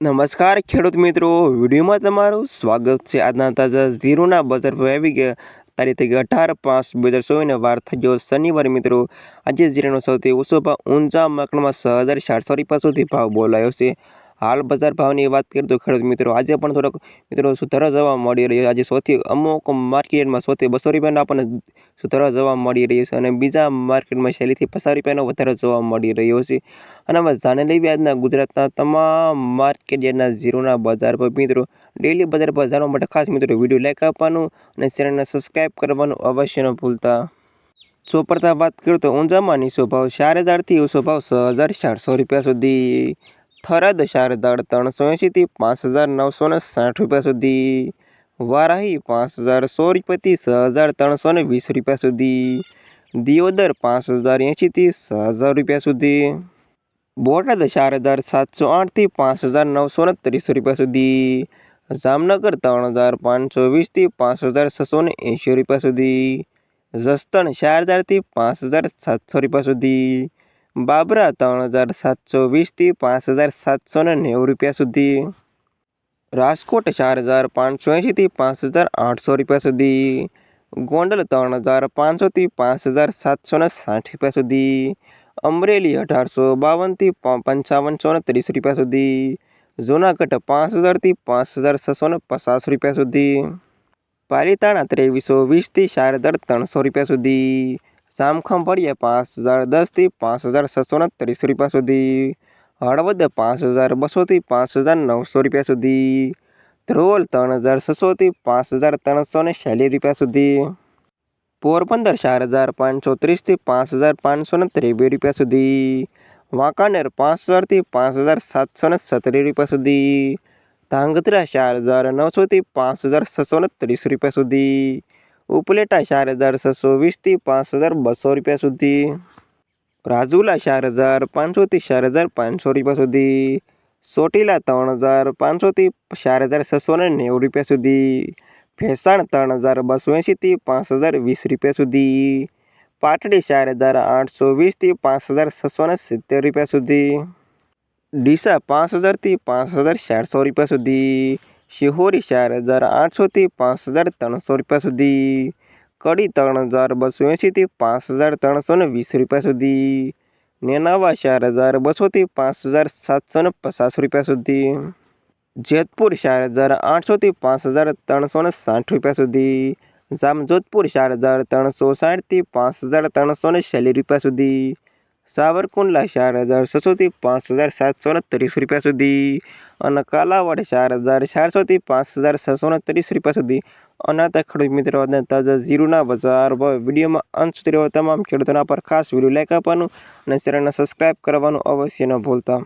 નમસ્કાર ખેડૂત મિત્રો, વિડીયોમાં તમારું સ્વાગત છે. આજના તાજા ઝીરોના બજાર પર આવી ગયા. તારીખ અઢાર પાંચ બે હજાર ચોવીસને વાર થઈ ગયો શનિવાર મિત્રો. આજે ઝીરોનો સૌથી ઓછો ભાવ ઊંચા મકરમાં છ હજાર સાતસો રૂપિયા સુધી ભાવ બોલાયો છે. હાલ બજાર ભાવની વાત કરીએ તો ખેડૂત મિત્રો, આજે પણ થોડોક મિત્રો સુધારો જોવા મળી રહ્યો આજે સૌથી અમુક માર્કેટમાં સૌથી બસો રૂપિયાનો આપણને સુધારો જોવા મળી રહ્યો છે અને બીજા માર્કેટમાં શૈલીથી પચાસ રૂપિયાનો વધારો જોવા મળી રહ્યો છે. અને અમે જાણી લઈએ આજના ગુજરાતના તમામ માર્કેટ યાર્ડના ઝીરોના બજાર પર. મિત્રો, ડેલી બજાર પર જાણવા માટે ખાસ મિત્રો વીડિયો લાઈક આપવાનું અને ચેનલને સબસ્ક્રાઈબ કરવાનું અવશ્ય ન ભૂલતા. ચોપડતા વાત કરું તો ઊંઝામાં નીચો ભાવ ચાર હજારથી ઓછો ભાવ છ હજાર ચારસો રૂપિયા સુધી થરાદ શારદાળ ત્રણસો એંશીથી પાંચ હજાર નવસો ને સાઠ રૂપિયા સુધી. વારાહી પાંચ હજાર સો રૂપિયાથી છ હજાર ત્રણસો ને વીસ રૂપિયા સુધી. દિયોદર પાંચ હજાર એંશીથી છ હજાર રૂપિયા સુધી. બોટાદ હજાર સાતસો આઠથી પાંચ હજાર નવસો ને ત્રીસ રૂપિયા સુધી. જામનગર ત્રણ હજાર પાંચસો વીસથી પાંચ હજાર છસો ને એંશી રૂપિયા સુધી. જસદણ શારદારથી પાંચ હજાર સાતસો રૂપિયા સુધી. બાબરા ત્રણ હજાર સાતસો વીસથી પાંચ હજાર સાતસો ને નેવું રૂપિયા સુધી. રાજકોટ ચાર હજાર પાંચસો એંશીથી પાંચ હજાર આઠસો રૂપિયા સુધી. ગોંડલ ત્રણ હજાર પાંચસોથી પાંચ હજાર સાતસો ને સાઠ રૂપિયા સુધી. અમરેલી અઢારસો બાવનથી પંચાવનસો ને ત્રીસ રૂપિયા સુધી. જૂનાગઢ પાંચ હજારથી પાંચ હજાર છસો ને પચાસ રૂપિયા સુધી. પાલિતાણા ત્રેવીસો વીસથી ચાર હજાર ત્રણસો રૂપિયા સુધી. જામખંભાળિયા પાંચ હજાર દસથી પાંચ હજાર છસો ને ત્રીસ રૂપિયા સુધી. હળવદ પાંચ હજાર બસોથી પાંચ હજાર નવસો રૂપિયા સુધી. ધ્રોલ ત્રણ હજાર છસોથી પાંચ હજાર ત્રણસો ને ચાલીસ રૂપિયા સુધી. પોરબંદર ચાર હજાર પાંચસો ત્રીસથી પાંચ હજાર પાંચસો ને ત્રેવીસ રૂપિયા સુધી. વાંકાનેર પાંચ હજારથી પાંચ હજાર સાતસો ને સત્તરી રૂપિયા સુધી. ધાંગધ્રા ચાર હજાર નવસોથી પાંચ હજાર છસો ને ત્રીસ રૂપિયા સુધી. ઉપલેટા ચાર હજાર છસો વીસથી પાંચ હજાર બસો રૂપિયા સુધી રાજુલા ચાર હજાર પાંચસોથી ચાર હજાર પાંચસો રૂપિયા સુધી ચોટીલા ત્રણ હજાર પાંચસોથી ચાર હજાર છસો ને નેવું રૂપિયા સુધી ભેસાણ ત્રણ હજાર બસો એંશીથી પાંચ હજાર વીસ રૂપિયા સુધી પાટડી ચાર હજાર આઠસો વીસથી પાંચ હજાર છસો ને સિત્તેર રૂપિયા સુધી ડીસા પાંચ હજારથી પાંચ હજાર ચારસો રૂપિયા સુધી શિહોરી ચાર હજાર આઠસોથી પાંચ હજાર ત્રણસો રૂપિયા સુધી. કડી ત્રણ હજાર બસો એંશીથી પાંચ હજાર ત્રણસો ને વીસ રૂપિયા સુધી. નેનાવા ચાર હજાર બસોથી પાંચ હજાર સાતસો ને પચાસ રૂપિયા સુધી. જેતપુર ચાર હજાર આઠસોથી પાંચ હજાર ત્રણસો ને સાઠ રૂપિયા સુધી. જામજોધપુર ચાર હજાર ત્રણસો સાઠથી પાંચ હજાર ત્રણસો ને છેલ્લી રૂપિયા સુધી. સાવરકુંડલા ચાર હજાર છસોથી પાંચ હજાર સાતસો ને ત્રીસ રૂપિયા સુધી. અને કાલાવાડ ચાર હજાર ચારસોથી પાંચ હજાર છસો ને ત્રીસ રૂપિયા સુધી અનાથ ખેડૂત મિત્રો અને તાજા ઝીરુના બજાર ભાવ વિડીયોમાં અંત સુધી રહેવા તમામ ખેડૂતોના પર ખાસ વીડિયો લાઈક આપવાનું અને ચેનલને સબસ્ક્રાઈબ કરવાનું અવશ્ય ન ભૂલતા.